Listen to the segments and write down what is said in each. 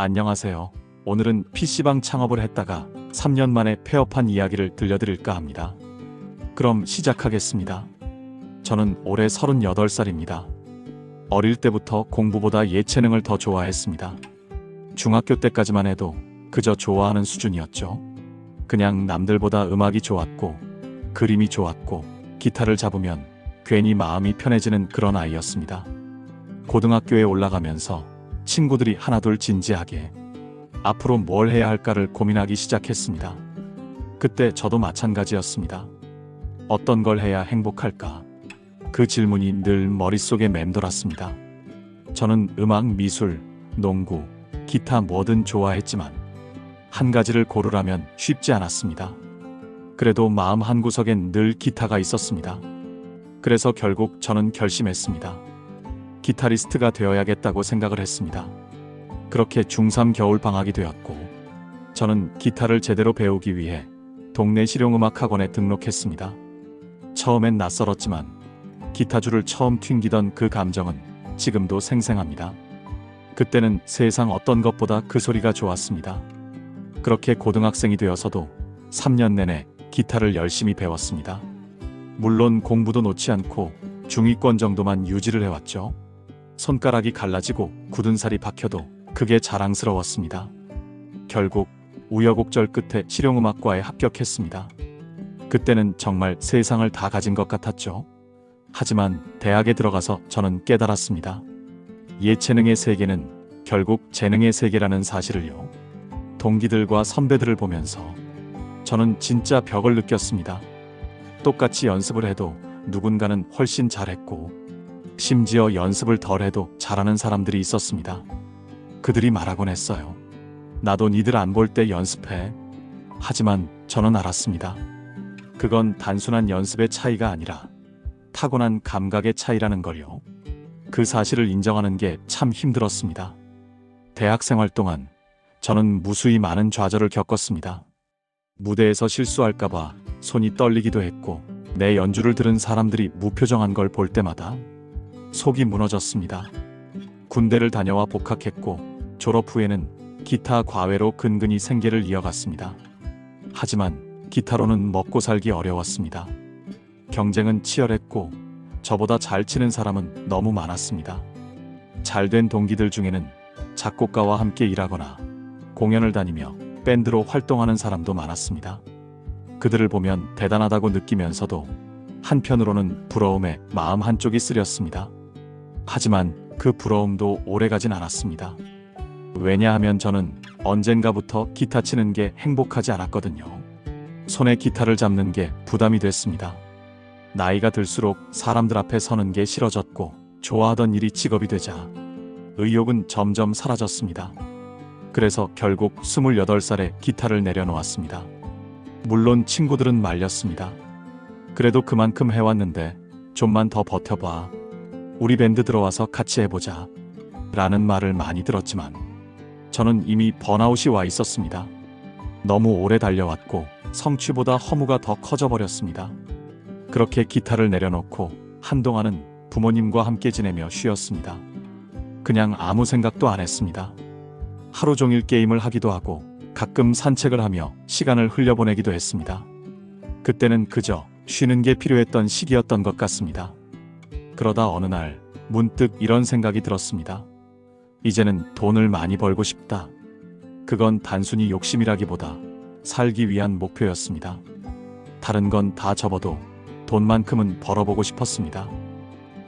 안녕하세요. 오늘은 PC방 창업을 했다가 3년 만에 폐업한 이야기를 들려드릴까 합니다. 그럼 시작하겠습니다. 저는 올해 38살입니다. 어릴 때부터 공부보다 예체능을 더 좋아했습니다. 중학교 때까지만 해도 그저 좋아하는 수준이었죠. 그냥 남들보다 음악이 좋았고, 그림이 좋았고, 기타를 잡으면 괜히 마음이 편해지는 그런 아이였습니다. 고등학교에 올라가면서 친구들이 하나둘 진지하게 앞으로 뭘 해야 할까를 고민하기 시작했습니다. 그때 저도 마찬가지였습니다. 어떤 걸 해야 행복할까? 그 질문이 늘 머릿속에 맴돌았습니다. 저는 음악, 미술, 농구, 기타 뭐든 좋아했지만 한 가지를 고르라면 쉽지 않았습니다. 그래도 마음 한구석엔 늘 기타가 있었습니다. 그래서 결국 저는 결심했습니다. 기타리스트가 되어야겠다고 생각을 했습니다. 그렇게 중3 겨울 방학이 되었고, 저는 기타를 제대로 배우기 위해 동네 실용음악 학원에 등록했습니다. 처음엔 낯설었지만, 기타줄을 처음 튕기던 그 감정은 지금도 생생합니다. 그때는 세상 어떤 것보다 그 소리가 좋았습니다. 그렇게 고등학생이 되어서도 3년 내내 기타를 열심히 배웠습니다. 물론 공부도 놓지 않고 중위권 정도만 유지를 해왔죠. 손가락이 갈라지고 굳은 살이 박혀도 그게 자랑스러웠습니다. 결국 우여곡절 끝에 실용음악과에 합격했습니다. 그때는 정말 세상을 다 가진 것 같았죠. 하지만 대학에 들어가서 저는 깨달았습니다. 예체능의 세계는 결국 재능의 세계라는 사실을요. 동기들과 선배들을 보면서 저는 진짜 벽을 느꼈습니다. 똑같이 연습을 해도 누군가는 훨씬 잘했고, 심지어 연습을 덜 해도 잘하는 사람들이 있었습니다. 그들이 말하곤 했어요. 나도 니들 안 볼 때 연습해. 하지만 저는 알았습니다. 그건 단순한 연습의 차이가 아니라 타고난 감각의 차이라는 걸요. 그 사실을 인정하는 게 참 힘들었습니다. 대학 생활 동안 저는 무수히 많은 좌절을 겪었습니다. 무대에서 실수할까봐 손이 떨리기도 했고, 내 연주를 들은 사람들이 무표정한 걸 볼 때마다 속이 무너졌습니다. 군대를 다녀와 복학했고, 졸업 후에는 기타 과외로 근근히 생계를 이어갔습니다. 하지만 기타로는 먹고 살기 어려웠습니다. 경쟁은 치열했고, 저보다 잘 치는 사람은 너무 많았습니다. 잘된 동기들 중에는 작곡가와 함께 일하거나 공연을 다니며 밴드로 활동하는 사람도 많았습니다. 그들을 보면 대단하다고 느끼면서도 한편으로는 부러움에 마음 한쪽이 쓰렸습니다. 하지만 그 부러움도 오래가진 않았습니다. 왜냐하면 저는 언젠가부터 기타 치는 게 행복하지 않았거든요. 손에 기타를 잡는 게 부담이 됐습니다. 나이가 들수록 사람들 앞에 서는 게 싫어졌고 좋아하던 일이 직업이 되자 의욕은 점점 사라졌습니다. 그래서 결국 28살에 기타를 내려놓았습니다. 물론 친구들은 말렸습니다. 그래도 그만큼 해왔는데 좀만 더 버텨봐. 우리 밴드 들어와서 같이 해보자. 라는 말을 많이 들었지만 저는 이미 번아웃이 와 있었습니다. 너무 오래 달려왔고 성취보다 허무가 더 커져버렸습니다. 그렇게 기타를 내려놓고 한동안은 부모님과 함께 지내며 쉬었습니다. 그냥 아무 생각도 안 했습니다. 하루 종일 게임을 하기도 하고 가끔 산책을 하며 시간을 흘려보내기도 했습니다. 그때는 그저 쉬는 게 필요했던 시기였던 것 같습니다. 그러다 어느 날 문득 이런 생각이 들었습니다. 이제는 돈을 많이 벌고 싶다. 그건 단순히 욕심이라기보다 살기 위한 목표였습니다. 다른 건 다 접어도 돈만큼은 벌어보고 싶었습니다.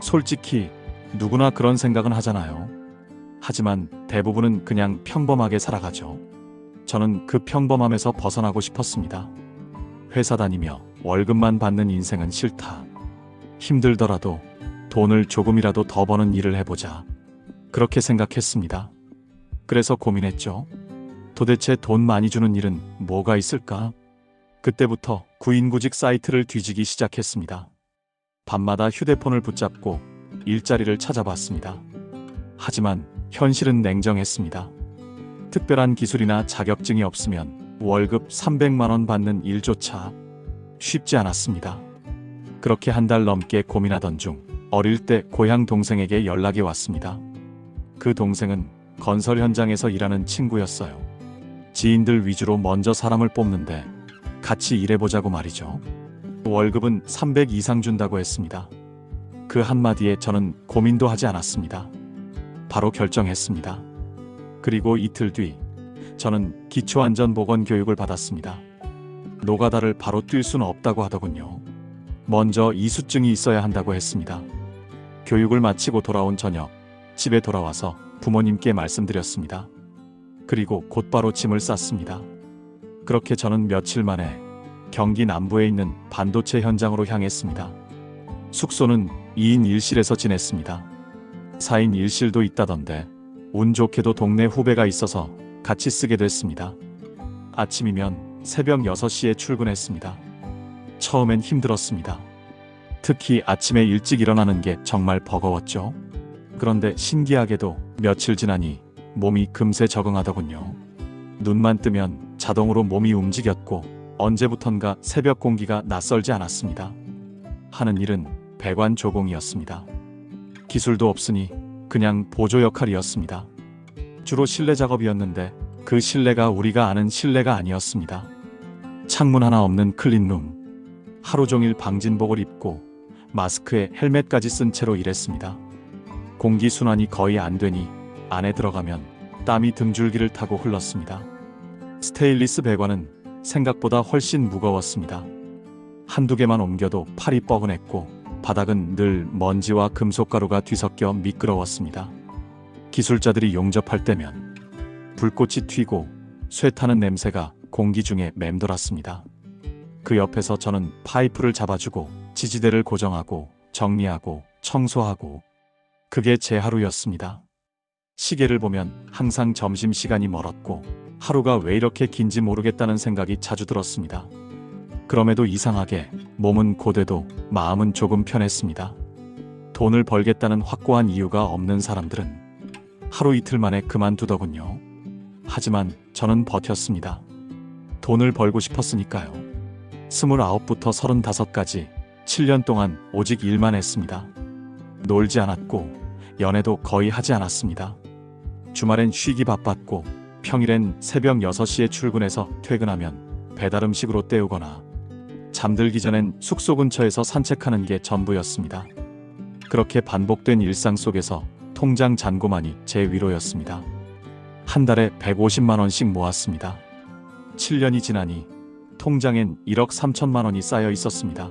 솔직히 누구나 그런 생각은 하잖아요. 하지만 대부분은 그냥 평범하게 살아가죠. 저는 그 평범함에서 벗어나고 싶었습니다. 회사 다니며 월급만 받는 인생은 싫다. 힘들더라도 돈을 조금이라도 더 버는 일을 해보자. 그렇게 생각했습니다. 그래서 고민했죠. 도대체 돈 많이 주는 일은 뭐가 있을까? 그때부터 구인구직 사이트를 뒤지기 시작했습니다. 밤마다 휴대폰을 붙잡고 일자리를 찾아봤습니다. 하지만 현실은 냉정했습니다. 특별한 기술이나 자격증이 없으면 월급 300만원 받는 일조차 쉽지 않았습니다. 그렇게 한 달 넘게 고민하던 중 어릴 때 고향 동생에게 연락이 왔습니다. 그 동생은 건설 현장에서 일하는 친구였어요. 지인들 위주로 먼저 사람을 뽑는데 같이 일해보자고 말이죠. 월급은 300 이상 준다고 했습니다. 그 한마디에 저는 고민도 하지 않았습니다. 바로 결정했습니다. 그리고 이틀 뒤 저는 기초안전보건 교육을 받았습니다. 노가다를 바로 뛸 수는 없다고 하더군요. 먼저 이수증이 있어야 한다고 했습니다. 교육을 마치고 돌아온 저녁 집에 돌아와서 부모님께 말씀드렸습니다. 그리고 곧바로 짐을 쌌습니다. 그렇게 저는 며칠 만에 경기 남부에 있는 반도체 현장으로 향했습니다. 숙소는 2인 1실에서 지냈습니다. 4인 1실도 있다던데 운 좋게도 동네 후배가 있어서 같이 쓰게 됐습니다. 아침이면 새벽 6시에 출근했습니다. 처음엔 힘들었습니다. 특히 아침에 일찍 일어나는 게 정말 버거웠죠. 그런데 신기하게도 며칠 지나니 몸이 금세 적응하더군요. 눈만 뜨면 자동으로 몸이 움직였고 언제부턴가 새벽 공기가 낯설지 않았습니다. 하는 일은 배관 조공이었습니다. 기술도 없으니 그냥 보조 역할이었습니다. 주로 실내 작업이었는데 그 실내가 우리가 아는 실내가 아니었습니다. 창문 하나 없는 클린룸. 하루 종일 방진복을 입고 마스크에 헬멧까지 쓴 채로 일했습니다. 공기 순환이 거의 안 되니 안에 들어가면 땀이 등줄기를 타고 흘렀습니다. 스테인리스 배관은 생각보다 훨씬 무거웠습니다. 한두 개만 옮겨도 팔이 뻐근했고 바닥은 늘 먼지와 금속가루가 뒤섞여 미끄러웠습니다. 기술자들이 용접할 때면 불꽃이 튀고 쇠타는 냄새가 공기 중에 맴돌았습니다. 그 옆에서 저는 파이프를 잡아주고 지지대를 고정하고 정리하고 청소하고 그게 제 하루였습니다. 시계를 보면 항상 점심시간이 멀었고 하루가 왜 이렇게 긴지 모르겠다는 생각이 자주 들었습니다. 그럼에도 이상하게 몸은 고되도 마음은 조금 편했습니다. 돈을 벌겠다는 확고한 이유가 없는 사람들은 하루 이틀 만에 그만두더군요. 하지만 저는 버텼습니다. 돈을 벌고 싶었으니까요. 29부터 35까지 7년 동안 오직 일만 했습니다. 놀지 않았고 연애도 거의 하지 않았습니다. 주말엔 쉬기 바빴고 평일엔 새벽 6시에 출근해서 퇴근하면 배달 음식으로 때우거나 잠들기 전엔 숙소 근처에서 산책하는 게 전부였습니다. 그렇게 반복된 일상 속에서 통장 잔고만이 제 위로였습니다. 한 달에 150만 원씩 모았습니다. 7년이 지나니 통장엔 1억 3천만 원이 쌓여 있었습니다.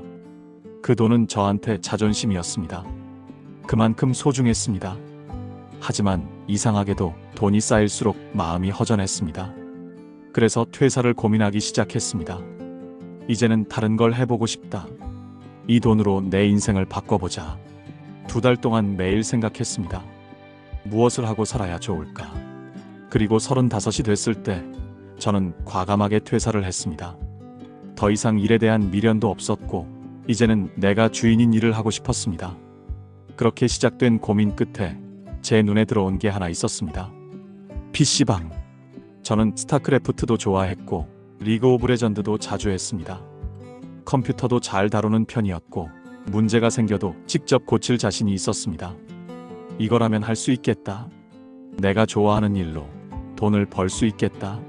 그 돈은 저한테 자존심이었습니다. 그만큼 소중했습니다. 하지만 이상하게도 돈이 쌓일수록 마음이 허전했습니다. 그래서 퇴사를 고민하기 시작했습니다. 이제는 다른 걸 해보고 싶다. 이 돈으로 내 인생을 바꿔보자. 두 달 동안 매일 생각했습니다. 무엇을 하고 살아야 좋을까? 그리고 35이 됐을 때 저는 과감하게 퇴사를 했습니다. 더 이상 일에 대한 미련도 없었고, 이제는 내가 주인인 일을 하고 싶었습니다. 그렇게 시작된 고민 끝에 제 눈에 들어온 게 하나 있었습니다. PC방. 저는 스타크래프트도 좋아했고, 리그 오브 레전드도 자주 했습니다. 컴퓨터도 잘 다루는 편이었고, 문제가 생겨도 직접 고칠 자신이 있었습니다. 이거라면 할 수 있겠다. 내가 좋아하는 일로 돈을 벌 수 있겠다.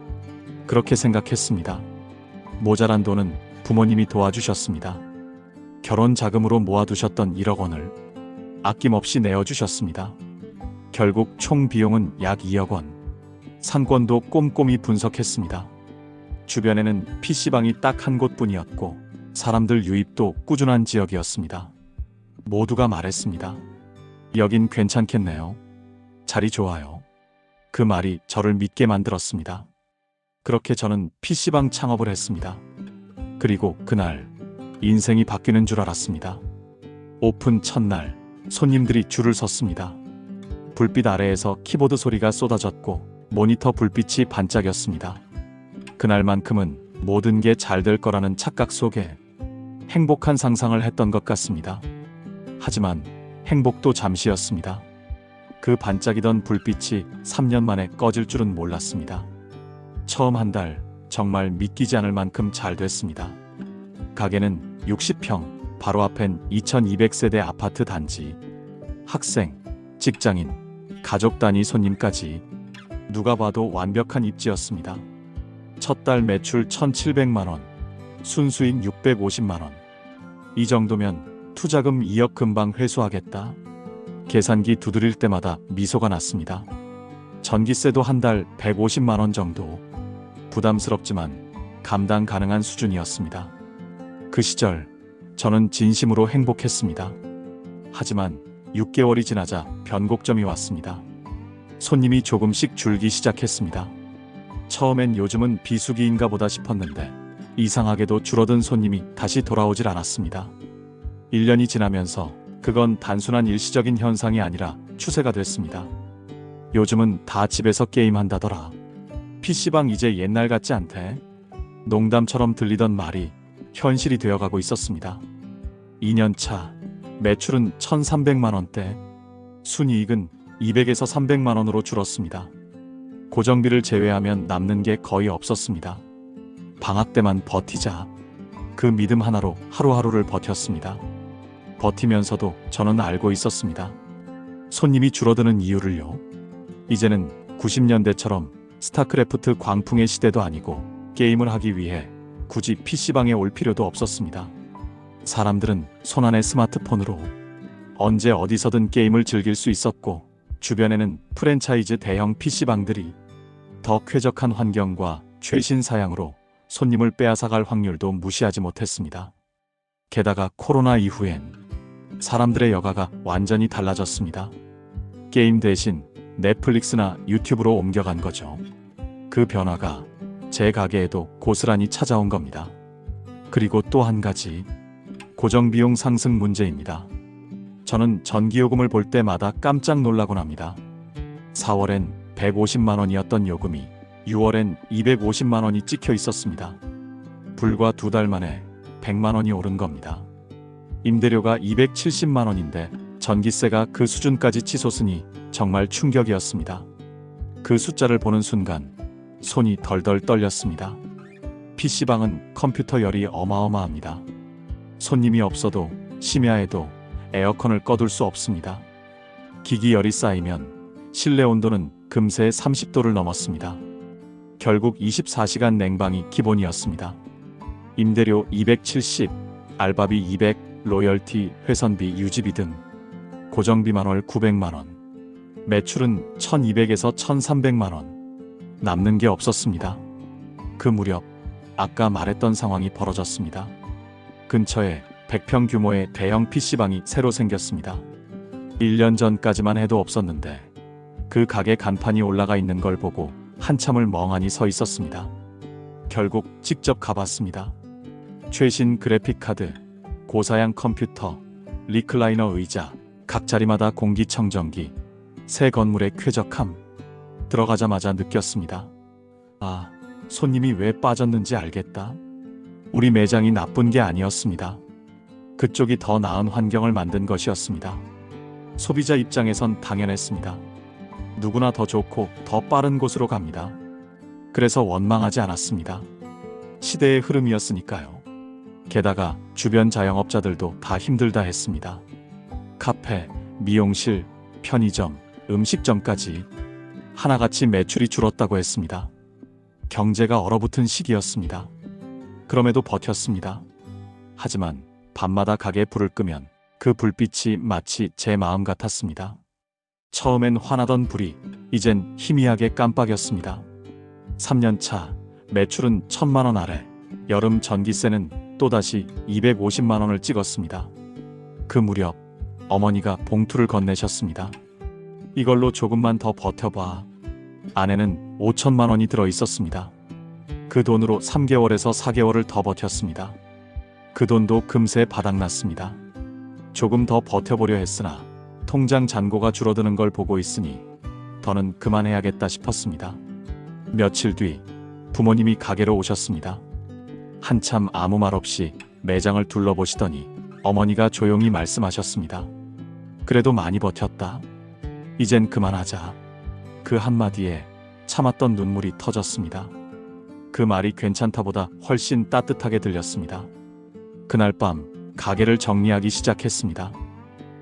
그렇게 생각했습니다. 모자란 돈은 부모님이 도와주셨습니다. 결혼 자금으로 모아두셨던 1억 원을 아낌없이 내어주셨습니다. 결국 총 비용은 약 2억 원. 상권도 꼼꼼히 분석했습니다. 주변에는 PC방이 딱 한 곳뿐이었고 사람들 유입도 꾸준한 지역이었습니다. 모두가 말했습니다. 여긴 괜찮겠네요. 자리 좋아요. 그 말이 저를 믿게 만들었습니다. 그렇게 저는 PC방 창업을 했습니다. 그리고 그날 인생이 바뀌는 줄 알았습니다. 오픈 첫날 손님들이 줄을 섰습니다. 불빛 아래에서 키보드 소리가 쏟아졌고 모니터 불빛이 반짝였습니다. 그날만큼은 모든 게 잘 될 거라는 착각 속에 행복한 상상을 했던 것 같습니다. 하지만 행복도 잠시였습니다. 그 반짝이던 불빛이 3년 만에 꺼질 줄은 몰랐습니다. 처음 한 달 정말 믿기지 않을 만큼 잘 됐습니다. 가게는 60평, 바로 앞엔 2200세대 아파트 단지. 학생, 직장인, 가족 단위 손님까지 누가 봐도 완벽한 입지였습니다. 첫 달 매출 1,700만 원, 순수익 650만 원. 이 정도면 투자금 2억 금방 회수하겠다. 계산기 두드릴 때마다 미소가 났습니다. 전기세도 한 달 150만 원 정도. 부담스럽지만 감당 가능한 수준이었습니다. 그 시절 저는 진심으로 행복했습니다. 하지만 6개월이 지나자 변곡점이 왔습니다. 손님이 조금씩 줄기 시작했습니다. 처음엔 요즘은 비수기인가 보다 싶었는데 이상하게도 줄어든 손님이 다시 돌아오질 않았습니다. 1년이 지나면서 그건 단순한 일시적인 현상이 아니라 추세가 됐습니다. 요즘은 다 집에서 게임한다더라. PC방 이제 옛날 같지 않대. 농담처럼 들리던 말이 현실이 되어가고 있었습니다. 2년 차 매출은 1,300만 원대, 순이익은 200에서 300만 원으로 줄었습니다. 고정비를 제외하면 남는 게 거의 없었습니다. 방학 때만 버티자. 그 믿음 하나로 하루하루를 버텼습니다. 버티면서도 저는 알고 있었습니다. 손님이 줄어드는 이유를요. 이제는 90년대처럼 스타크래프트 광풍의 시대도 아니고 게임을 하기 위해 굳이 PC방에 올 필요도 없었습니다. 사람들은 손안의 스마트폰으로 언제 어디서든 게임을 즐길 수 있었고 주변에는 프랜차이즈 대형 PC방들이 더 쾌적한 환경과 최신 사양으로 손님을 빼앗아갈 확률도 무시하지 못했습니다. 게다가 코로나 이후엔 사람들의 여가가 완전히 달라졌습니다. 게임 대신 넷플릭스나 유튜브로 옮겨간 거죠. 그 변화가 제 가게에도 고스란히 찾아온 겁니다. 그리고 또 한 가지 고정비용 상승 문제입니다. 저는 전기요금을 볼 때마다 깜짝 놀라곤 합니다. 4월엔 150만 원이었던 요금이 6월엔 250만 원이 찍혀 있었습니다. 불과 두 달 만에 100만 원이 오른 겁니다. 임대료가 270만 원인데 전기세가 그 수준까지 치솟으니 정말 충격이었습니다. 그 숫자를 보는 순간 손이 덜덜 떨렸습니다. PC방은 컴퓨터 열이 어마어마합니다. 손님이 없어도 심야에도 에어컨을 꺼둘 수 없습니다. 기기 열이 쌓이면 실내 온도는 금세 30도를 넘었습니다. 결국 24시간 냉방이 기본이었습니다. 임대료 270, 알바비 200, 로열티, 회선비, 유지비 등 고정비만 월 900만 원. 매출은 1200에서 1300만 원. 남는 게 없었습니다. 그 무렵 아까 말했던 상황이 벌어졌습니다. 근처에 100평 규모의 대형 PC방이 새로 생겼습니다. 1년 전까지만 해도 없었는데 그 가게 간판이 올라가 있는 걸 보고 한참을 멍하니 서 있었습니다. 결국 직접 가봤습니다. 최신 그래픽 카드, 고사양 컴퓨터, 리클라이너 의자, 각 자리마다 공기청정기, 새 건물의 쾌적함. 들어가자마자 느꼈습니다. 아, 손님이 왜 빠졌는지 알겠다. 우리 매장이 나쁜 게 아니었습니다. 그쪽이 더 나은 환경을 만든 것이었습니다. 소비자 입장에선 당연했습니다. 누구나 더 좋고 더 빠른 곳으로 갑니다. 그래서 원망하지 않았습니다. 시대의 흐름이었으니까요. 게다가 주변 자영업자들도 다 힘들다 했습니다. 카페, 미용실, 편의점, 음식점까지 하나같이 매출이 줄었다고 했습니다. 경제가 얼어붙은 시기였습니다. 그럼에도 버텼습니다. 하지만 밤마다 가게 불을 끄면 그 불빛이 마치 제 마음 같았습니다. 처음엔 화나던 불이 이젠 희미하게 깜빡였습니다. 3년 차 매출은 천만 원 아래 여름 전기세는 또다시 250만 원을 찍었습니다. 그 무렵 어머니가 봉투를 건네셨습니다. 이걸로 조금만 더 버텨봐. 안에는 5천만 원이 들어 있었습니다. 그 돈으로 3개월에서 4개월을 더 버텼습니다. 그 돈도 금세 바닥났습니다. 조금 더 버텨보려 했으나 통장 잔고가 줄어드는 걸 보고 있으니 더는 그만해야겠다 싶었습니다. 며칠 뒤 부모님이 가게로 오셨습니다. 한참 아무 말 없이 매장을 둘러보시더니 어머니가 조용히 말씀하셨습니다. 그래도 많이 버텼다. 이젠 그만하자. 그 한마디에 참았던 눈물이 터졌습니다. 그 말이 괜찮다보다 훨씬 따뜻하게 들렸습니다. 그날 밤 가게를 정리하기 시작했습니다.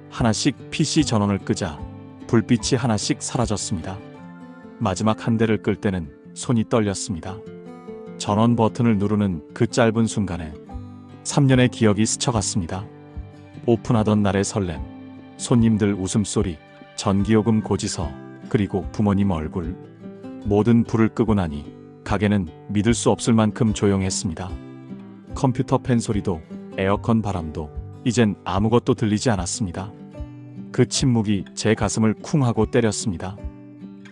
하나씩 PC 전원을 끄자 불빛이 하나씩 사라졌습니다. 마지막 한 대를 끌 때는 손이 떨렸습니다. 전원 버튼을 누르는 그 짧은 순간에 3년의 기억이 스쳐갔습니다. 오픈하던 날의 설렘, 손님들 웃음소리, 전기요금 고지서, 그리고 부모님 얼굴. 모든 불을 끄고 나니 가게는 믿을 수 없을 만큼 조용했습니다. 컴퓨터 펜 소리도 에어컨 바람도 이젠 아무것도 들리지 않았습니다. 그 침묵이 제 가슴을 쿵 하고 때렸습니다.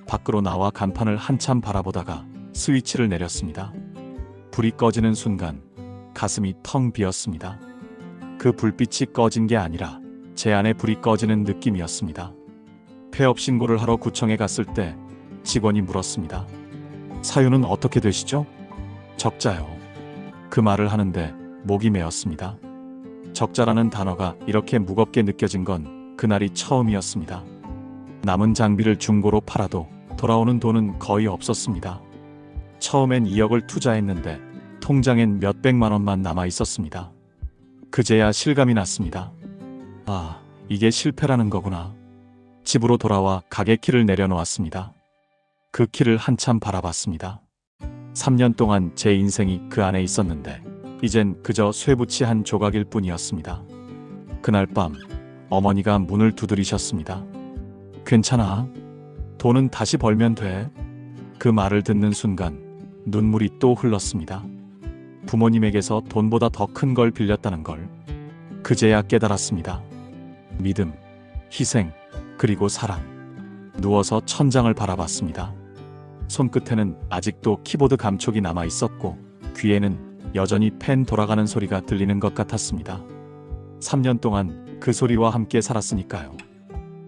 밖으로 나와 간판을 한참 바라보다가 스위치를 내렸습니다. 불이 꺼지는 순간 가슴이 텅 비었습니다. 그 불빛이 꺼진 게 아니라 제 안에 불이 꺼지는 느낌이었습니다. 폐업 신고를 하러 구청에 갔을 때 직원이 물었습니다. 사유는 어떻게 되시죠? 적자요. 그 말을 하는데 목이 메었습니다. 적자라는 단어가 이렇게 무겁게 느껴진 건 그날이 처음이었습니다. 남은 장비를 중고로 팔아도 돌아오는 돈은 거의 없었습니다. 처음엔 2억을 투자했는데 통장엔 몇백만 원만 남아 있었습니다. 그제야 실감이 났습니다. 아, 이게 실패라는 거구나. 집으로 돌아와 가게 키를 내려놓았습니다. 그 키를 한참 바라봤습니다. 3년 동안 제 인생이 그 안에 있었는데, 이젠 그저 쇠붙이 한 조각일 뿐이었습니다. 그날 밤, 어머니가 문을 두드리셨습니다. 괜찮아. 돈은 다시 벌면 돼. 그 말을 듣는 순간, 눈물이 또 흘렀습니다. 부모님에게서 돈보다 더 큰 걸 빌렸다는 걸. 그제야 깨달았습니다. 믿음, 희생, 그리고 사랑. 누워서 천장을 바라봤습니다. 손끝에는 아직도 키보드 감촉이 남아 있었고, 귀에는 여전히 펜 돌아가는 소리가 들리는 것 같았습니다. 3년 동안 그 소리와 함께 살았으니까요.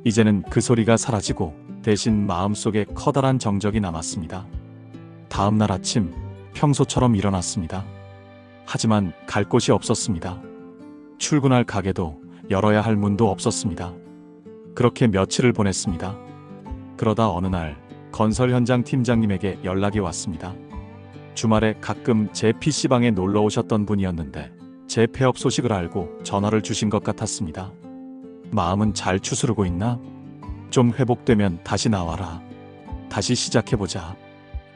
이제는 그 소리가 사라지고 대신 마음속에 커다란 정적이 남았습니다. 다음 날 아침 평소처럼 일어났습니다. 하지만 갈 곳이 없었습니다. 출근할 가게도 열어야 할 문도 없었습니다. 그렇게 며칠을 보냈습니다. 그러다 어느 날 건설 현장 팀장님에게 연락이 왔습니다. 주말에 가끔 제 PC방에 놀러 오셨던 분이었는데 제 폐업 소식을 알고 전화를 주신 것 같았습니다. 마음은 잘 추스르고 있나? 좀 회복되면 다시 나와라. 다시 시작해보자.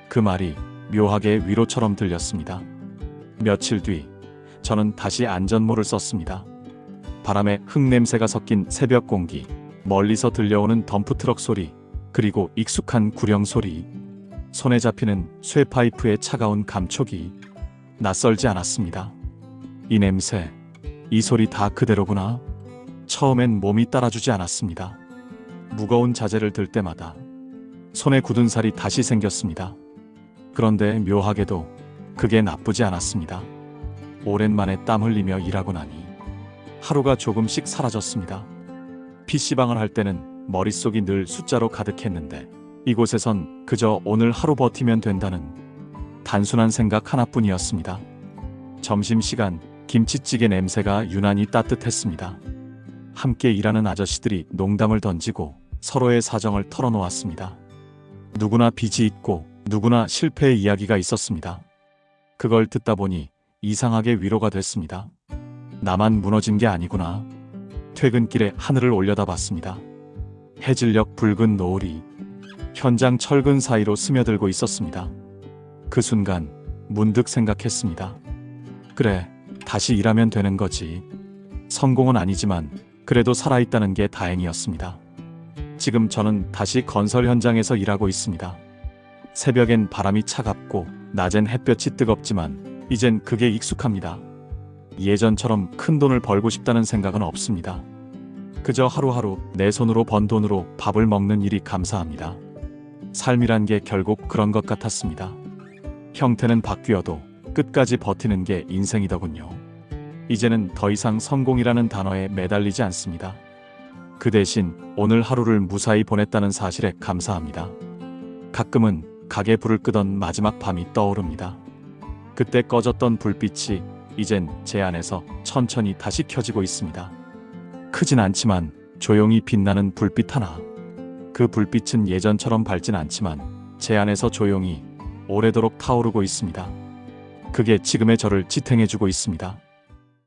그 말이 묘하게 위로처럼 들렸습니다. 며칠 뒤, 저는 다시 안전모를 썼습니다. 바람에 흙냄새가 섞인 새벽 공기, 멀리서 들려오는 덤프트럭 소리, 그리고 익숙한 구령 소리, 손에 잡히는 쇠 파이프의 차가운 감촉이 낯설지 않았습니다. 이 냄새, 이 소리 다 그대로구나. 처음엔 몸이 따라주지 않았습니다. 무거운 자재를 들 때마다 손에 굳은 살이 다시 생겼습니다. 그런데 묘하게도 그게 나쁘지 않았습니다. 오랜만에 땀 흘리며 일하고 나니 하루가 조금씩 사라졌습니다. PC방을 할 때는 머릿속이 늘 숫자로 가득했는데 이곳에선 그저 오늘 하루 버티면 된다는 단순한 생각 하나뿐이었습니다. 점심시간 김치찌개 냄새가 유난히 따뜻했습니다. 함께 일하는 아저씨들이 농담을 던지고 서로의 사정을 털어놓았습니다. 누구나 빚이 있고 누구나 실패의 이야기가 있었습니다. 그걸 듣다 보니 이상하게 위로가 됐습니다. 나만 무너진 게 아니구나. 퇴근길에 하늘을 올려다 봤습니다. 해질녘 붉은 노을이 현장 철근 사이로 스며들고 있었습니다. 그 순간 문득 생각했습니다. 그래, 다시 일하면 되는 거지. 성공은 아니지만 그래도 살아있다는 게 다행이었습니다. 지금 저는 다시 건설 현장에서 일하고 있습니다. 새벽엔 바람이 차갑고 낮엔 햇볕이 뜨겁지만 이젠 그게 익숙합니다. 예전처럼 큰 돈을 벌고 싶다는 생각은 없습니다. 그저 하루하루 내 손으로 번 돈으로 밥을 먹는 일이 감사합니다. 삶이란 게 결국 그런 것 같았습니다. 형태는 바뀌어도 끝까지 버티는 게 인생이더군요. 이제는 더 이상 성공이라는 단어에 매달리지 않습니다. 그 대신 오늘 하루를 무사히 보냈다는 사실에 감사합니다. 가끔은 가게 불을 끄던 마지막 밤이 떠오릅니다. 그때 꺼졌던 불빛이 이젠 제 안에서 천천히 다시 켜지고 있습니다. 크진 않지만 조용히 빛나는 불빛 하나. 그 불빛은 예전처럼 밝진 않지만 제 안에서 조용히 오래도록 타오르고 있습니다. 그게 지금의 저를 지탱해주고 있습니다.